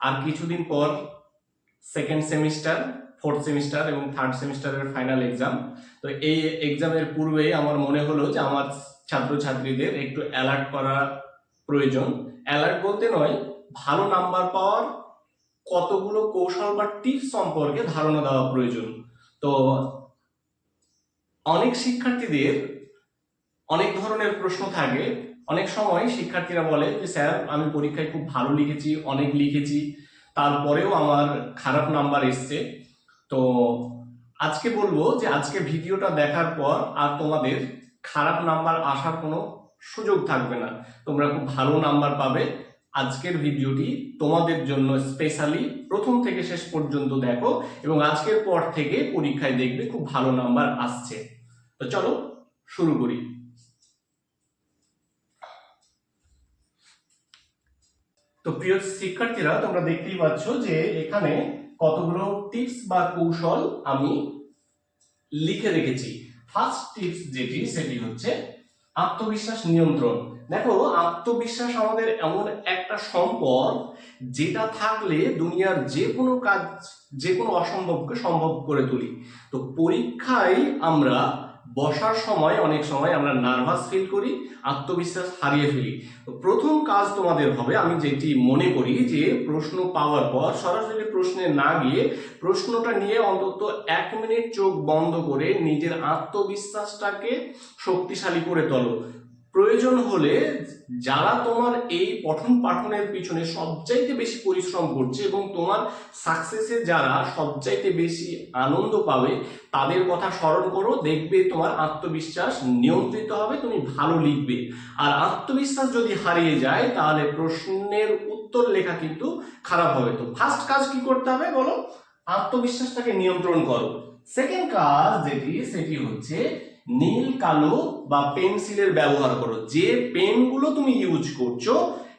আর কিছুদিন পর second semester fourth semester এবং থার্ড সেমিস্টারের ফাইনাল এক্সাম তো এই এক্সামের পূর্বে আমার মনে হলো যে আমার ছাত্রছাত্রীদের একটু অ্যালার্ট করা প্রয়োজন। অ্যালার্ট বলতে নয়, ভালো নাম্বার পাওয়ার কতগুলো কৌশল বা টিপস সম্পর্কে ধারণা দেওয়া প্রয়োজন। তো অনেক শিক্ষার্থীদের অনেক ধরনের প্রশ্ন থাকে অনেক সময় শিক্ষার্থীরা বলে যে, স্যার, আমি পরীক্ষায় খুব ভালো লিখেছি, অনেক লিখেছি। তারপরেও আমার খারাপ নাম্বার এসছে। তো আজকে বলব যে, আজকে ভিডিওটা দেখার পর আর তোমাদের খারাপ নাম্বার আসার কোনো সুযোগ থাকবে না। তোমরা খুব ভালো নাম্বার পাবে। আজকের ভিডিওটি তোমাদের জন্য স্পেশালি প্রথম থেকে শেষ পর্যন্ত দেখো এবং আজকের পর থেকে পরীক্ষায় দেখবে খুব ভালো নাম্বার আসছে। তো চলো শুরু করি। তো প্রিয় শিক্ষার্থীরা, তোমরা দেখতেই পাচ্ছ যে এখানে কতগুলো টিপস বা কৌশল আমি লিখে রেখেছি। ফার্স্ট টিপস যেটি, সেটি হচ্ছে আত্মবিশ্বাস নিয়ন্ত্রণ। দেখো, আত্মবিশ্বাস আমাদের এমন একটা সম্পদ যেটা থাকলে দুনিয়ার যে কোনো কাজ, যে কোনো অসম্ভবকে সম্ভব করে তুলি। তো পরীক্ষায় আমরা বসার সময়, অনেক সময় আমরা নার্ভাস ফিল করি, আত্মবিশ্বাস হারিয়ে ফেলি। তো প্রথম কাজ তোমাদের হবে, আমি যেটি মনে করি যে প্রশ্ন পাওয়ার পর, সরাসরি প্রশ্নে না গিয়ে প্রশ্নটা নিয়ে অন্তত এক মিনিট চোখ বন্ধ করে নিজের আত্মবিশ্বাসটাকে শক্তিশালী করে তোলো। প্রয়োজন হলে যারা তোমার এই পঠন পাঠনের পিছনে সবচাইতে বেশি পরিশ্রম করছে এবং তোমার সাকসেসে যারা সবচাইতে বেশি আনন্দ পাবে, তাদের কথা স্মরণ করো, দেখবে তোমার আত্মবিশ্বাস নিয়ন্ত্রিত হবে, তুমি ভালো লিখবে। আর আত্মবিশ্বাস যদি হারিয়ে যায়, তাহলে প্রশ্নের উত্তর লেখা কিন্তু খারাপ হবে। তো ফার্স্ট কাজ কি করতে হবে বলো? আত্মবিশ্বাসটাকে নিয়ন্ত্রণ করো। সেকেন্ড কাজ যেটি, সেটি হচ্ছে নীল, কালো বা পেন্সিলের ব্যবহার করো। যে পেনগুলো তুমি ইউজ করছ,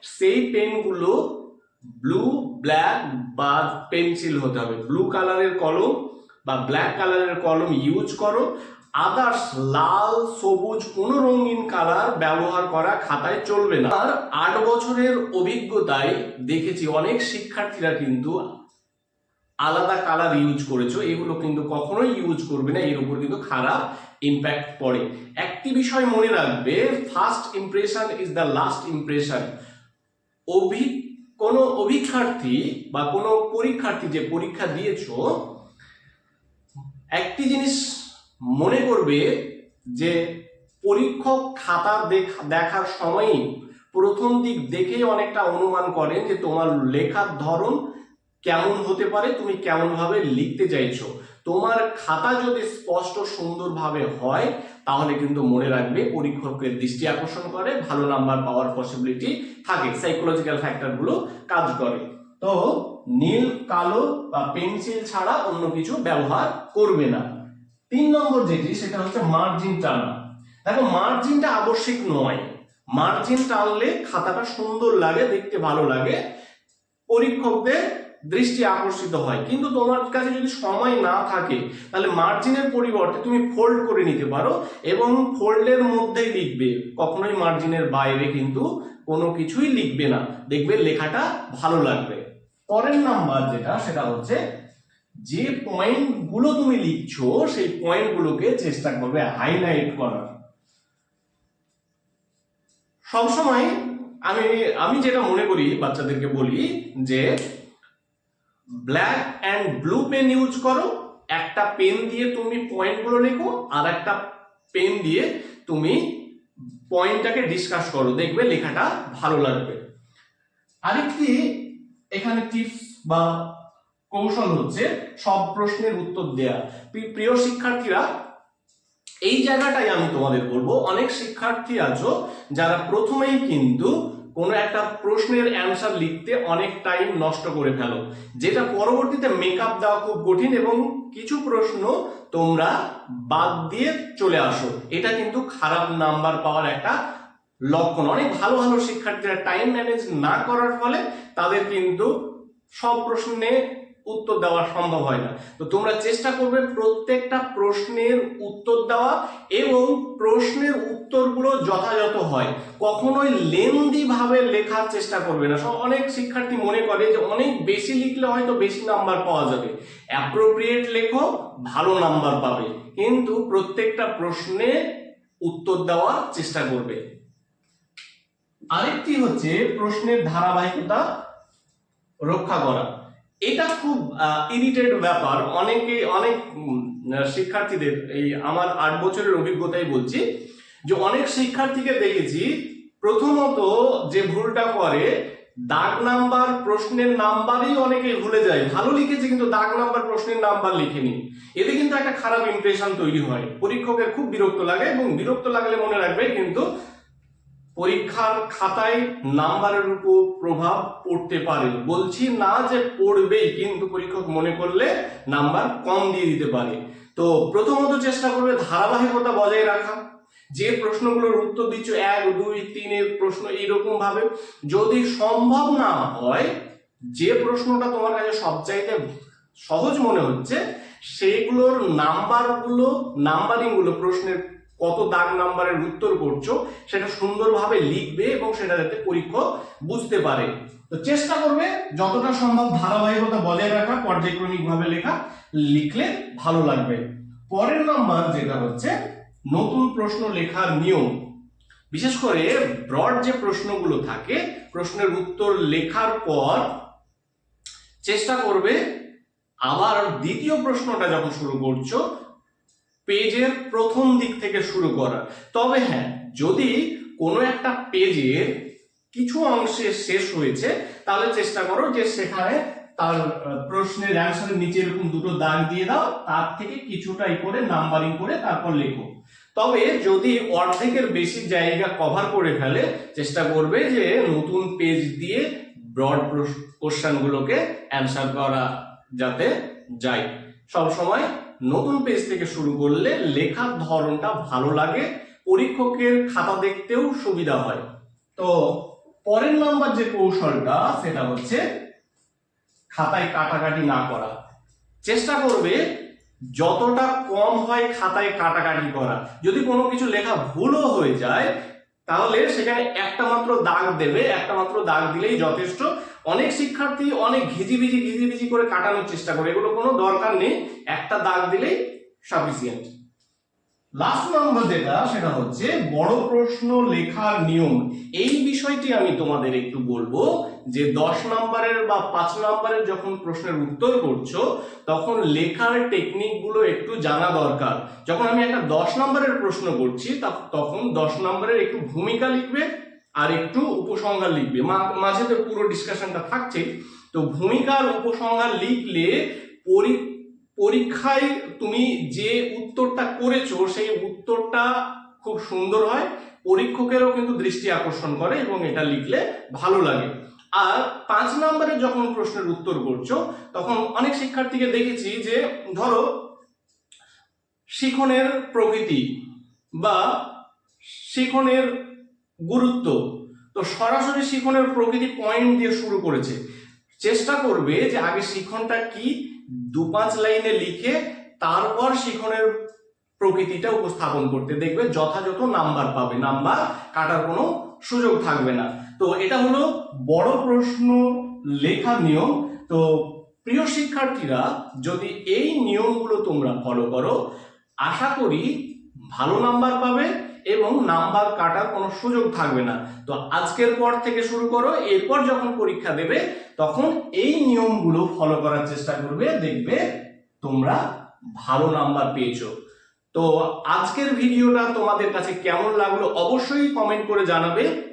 সেই পেনগুলো ব্লু ব্ল্যাক বা পেন্সিল হতে হবে। ব্লু কালারের কলম বা ব্ল্যাক কালারের কলম ইউজ করো। আদার্স লাল, সবুজ, কোনো রঙিন কালার ব্যবহার করা খাতায় চলবে না। আর আট বছরের অভিজ্ঞতায় দেখেছি, অনেক শিক্ষার্থীরা কিন্তু আলাদা কালার ইউজ করেছ, এগুলো কিন্তু কখনোই ইউজ করবে না, এর উপর কিন্তু খারাপ ইম্প্যাক্ট পড়ে। একটি বিষয় মনে রাখবে first impression is the last impression অভি, কোনো অভিক্ষার্থী বা কোনো পরীক্ষার্থী যে পরীক্ষা দিয়েছ, একটি জিনিস মনে করবে যে পরীক্ষক খাতা দেখ- দেখার সময়ই প্রথম দিক দেখেই অনেকটা অনুমান করেন যে তোমার লেখার ধরন কেমন হতে পারে তুমি কেমন ভাবে লিখতে চাইছো। তোমার খাতা যদি স্পষ্ট সুন্দরভাবে হয়, তাহলে কিন্তু মনে রাখবে পরীক্ষকের দৃষ্টি আকর্ষণ করে, ভালো নাম্বার পাওয়ার পসিবিলিটি থাকে সাইকোলজিক্যাল ফ্যাক্টরগুলো কাজ করে। তো নীল, কালো বা পেন্সিল ছাড়া অন্য কিছু ব্যবহার করবে না। তিন নম্বর যেটি, সেটা হচ্ছে মার্জিন টানা। দেখো মার্জিনটা আবশ্যিক নয়। মার্জিন টানলে খাতাটা সুন্দর লাগে, দেখতে ভালো লাগে। পরীক্ষকদের দৃষ্টি আকর্ষিত হয়। কিন্তু তোমার কাছে যদি সময় না থাকে, তাহলে মার্জিনের পরিবর্তে তুমি ফোল্ড করে নিতে পারো এবং ফোল্ডের মধ্যেই লিখবে। কখনোই মার্জিনের বাইরে কিন্তু কোনো কিছুই লিখবে না। দেখবে লেখাটা ভালো লাগবে। পরের নাম্বার যেটা, সেটা হচ্ছে যে পয়েন্টগুলো তুমি লিখছো, সেই পয়েন্টগুলোকে চেষ্টা করবে হাইলাইট করার। সবসময় আমি আমি যেটা মনে করি বাচ্চাদেরকে বলি যে black and blue pen use করো। একটা পেন দিয়ে তুমি পয়েন্টগুলো লেখো, আর একটা পেন দিয়ে তুমি পয়েন্টটাকে ডিসকাস করো। দেখবে লেখাটা ভালো লাগবে। আরেকটি এখানে টিপস বা কৌশল হচ্ছে, সব প্রশ্নের উত্তর দেয়া। প্রি- প্রিয় শিক্ষার্থীরা, এই জায়গাটাই আমি তোমাদের বলব। অনেক শিক্ষার্থী আছো যারা প্রথমেই কিন্তু কোনো একটা প্রশ্নের অ্যান্সার লিখতে অনেক টাইম নষ্ট করে ফেলো। যেটা পরবর্তীতে মেকআপ দেওয়া খুব কঠিন এবং কিছু প্রশ্ন তোমরা বাদ দিয়ে চলে আসো। এটা কিন্তু খারাপ নাম্বার পাওয়ার একটা লক্ষণ। অনেক ভালো ভালো শিক্ষার্থীরা টাইম ম্যানেজ না করার ফলে তাদের কিন্তু সব প্রশ্নে উত্তর দেওয়া সম্ভব হয় না। তো তোমরা চেষ্টা করবে প্রত্যেকটা প্রশ্নের উত্তর দেওয়া এবং প্রশ্নের উত্তরগুলো যথাযথ হয়। কখনোই লেন্দি ভাবে লেখার চেষ্টা করবে না। সব অনেক শিক্ষার্থী মনে করে যে অনেক বেশি লিখলে হয়তো বেশি নাম্বার পাওয়া যাবে। অ্যাপ্রোপ্রিয়েট লেখো ভালো নাম্বার পাবে। কিন্তু প্রত্যেকটা প্রশ্নে উত্তর দেওয়ার চেষ্টা করবে। আরেকটি হচ্ছে প্রশ্নের ধারাবাহিকতা রক্ষা করা। এটা খুব ইরিটেড ব্যাপার। অনেকে, অনেক শিক্ষার্থীদের এই আমার আট বছরের অভিজ্ঞতাই বলছি যে অনেক শিক্ষার্থীকে দেখেছি প্রথমত যে ভুলটা করে, দাগ নাম্বার প্রশ্নের নাম্বারই অনেকে ভুলে যায়। ভালো লিখেছে কিন্তু দাগ নাম্বার প্রশ্নের নাম্বার লিখেনি। এতে কিন্তু একটা খারাপ ইমপ্রেশন তৈরি হয়। পরীক্ষকের খুব বিরক্ত লাগে এবং বিরক্ত লাগলে মনে রাখবে কিন্তু পরীক্ষার খাতায় নাম্বারের উপর প্রভাব পড়তে পারে। বলছি না যে পড়বেই, কিন্তু পরীক্ষক মনে করলে নাম্বার কম দিয়ে দিতে পারে। তো প্রথমত চেষ্টা করবে ধারাবাহিকতা বজায় রাখা। যে প্রশ্নগুলোর উত্তর দিচ্ছ, এক, দুই, তিনের প্রশ্ন এইরকম ভাবে। যদি সম্ভব না হয়, যে প্রশ্নটা তোমার কাছে সবচাইতে সহজ মনে হচ্ছে, সেইগুলোর নাম্বারগুলো নাম্বারিংগুলো প্রশ্নের কত দাগ নাম্বারের উত্তর করছ, সেটা সুন্দরভাবে লিখবে এবং সেটা যাতে পরীক্ষক বুঝতে পারে। তো চেষ্টা করবে, যতটা সম্ভব ধারাবাহিকতা বজায় রাখা পর্যায়ক্রমিক ভাবে লেখা, লিখলে ভালো লাগবে। পরের নাম্বার যেটা হচ্ছে, নতুন প্রশ্ন লেখার নিয়ম। বিশেষ করে ব্রড যে প্রশ্নগুলো থাকে, প্রশ্নের উত্তর লেখার পর চেষ্টা করবে, আবার দ্বিতীয় প্রশ্নটা যখন শুরু করছ পেজের প্রথম দিক থেকে শুরু করা। তবে হ্যাঁ যদি কোনো একটা পেজের কিছু অংশে শেষ হয়েছে, তাহলে চেষ্টা করো যে সেখানে তার প্রশ্নের অ্যান্সারের নিচে এরকম দুটো দাগ দিয়ে দাও, তার থেকে কিছুটাই করে নাম্বারিং করে তারপর লেখো। তবে যদি অর্ধেকের বেশি জায়গা কভার করে ফেলে, চেষ্টা করবে যে নতুন পেজ দিয়ে ব্রড কোশ্চেনগুলোকে অ্যান্সার করা যাতে যায়। সব সময় নতুন পেজ থেকে শুরু করলে লেখার ধরনটা ভালো লাগে, পরীক্ষকের খাতা দেখতেও সুবিধা হয়। তো পরের নাম্বার যে কৌশলটা, সেটা হচ্ছে খাতায় কাটাকাটি না করা। চেষ্টা করবে যতটা কম হয় খাতায় কাটাকাটি করা। যদি কোনো কিছু লেখা ভুলও হয়ে যায়, তাহলে সেখানে একটা মাত্র দাগ দেবে, একটা মাত্র দাগ দিলেই যথেষ্ট। অনেক শিক্ষার্থী অনেক ঘিজিবিজি ঘিজিবিজি করে কাটানোর চেষ্টা করে, এগুলো কোনো দরকার নেই, একটা দাগ দিলেই সাফিসিয়েন্ট লাস্ট নাম্বার যেটা, সেটা হচ্ছে বড় প্রশ্ন লেখার নিয়ম। এই বিষয়টি আমি তোমাদের একটু বলব যে দশ নম্বরের বা পাঁচ নম্বরের যখন প্রশ্নের উত্তর করছ, তখন লেখার টেকনিকগুলো একটু জানা দরকার। যখন আমি একটা দশ নম্বরের প্রশ্ন করছি তখন দশ নম্বরের একটু ভূমিকা লিখবে আর একটু উপসংহার লিখবে। মাঝে তো পুরো ডিসকাশনটা থাকছে তো ভূমিকার উপসংহার লিখলে পরি- পরীক্ষায় তুমি যে উত্তরটা করেছ, সেই উত্তরটা খুব সুন্দর হয়। পরীক্ষকেরও কিন্তু দৃষ্টি আকর্ষণ করে এবং এটা লিখলে ভালো লাগে। আর পাঁচ নম্বরে যখন প্রশ্নের উত্তর করছ, তখন অনেক শিক্ষার্থীকে দেখেছি যে, ধরো, শিখনের প্রকৃতি বা শিখনের গুরুত্ব। তো সরাসরি শিখনের প্রকৃতি পয়েন্ট দিয়ে শুরু করেছে। চেষ্টা করবে যে আগে শিখনটা কি, দু পাঁচ লাইনে লিখে তারপর শিখনের প্রকৃতিটা উপস্থাপন করতে। দেখবে যথাযথ নাম্বার পাবে। নাম্বার কাটার কোনো সুযোগ থাকবে না। তো এটা হলো বড় প্রশ্ন লেখার নিয়ম। তো প্রিয় শিক্ষার্থীরা, যদি এই নিয়মগুলো তোমরা ফলো করো, আশা করি ভালো নাম্বার পাবে। এবং নাম্বার কাটার কোনো সুযোগ থাকবে না। তো আজকের পর থেকে শুরু করো, এরপর যখন পরীক্ষা দেবে, তখন এই নিয়মগুলো ফলো করার চেষ্টা করবে, দেখবে তোমরা ভালো নাম্বার পেয়েছ। তো আজকের ভিডিওটা তোমাদের কাছে কেমন লাগল অবশ্যই কমেন্ট করে জানাবে।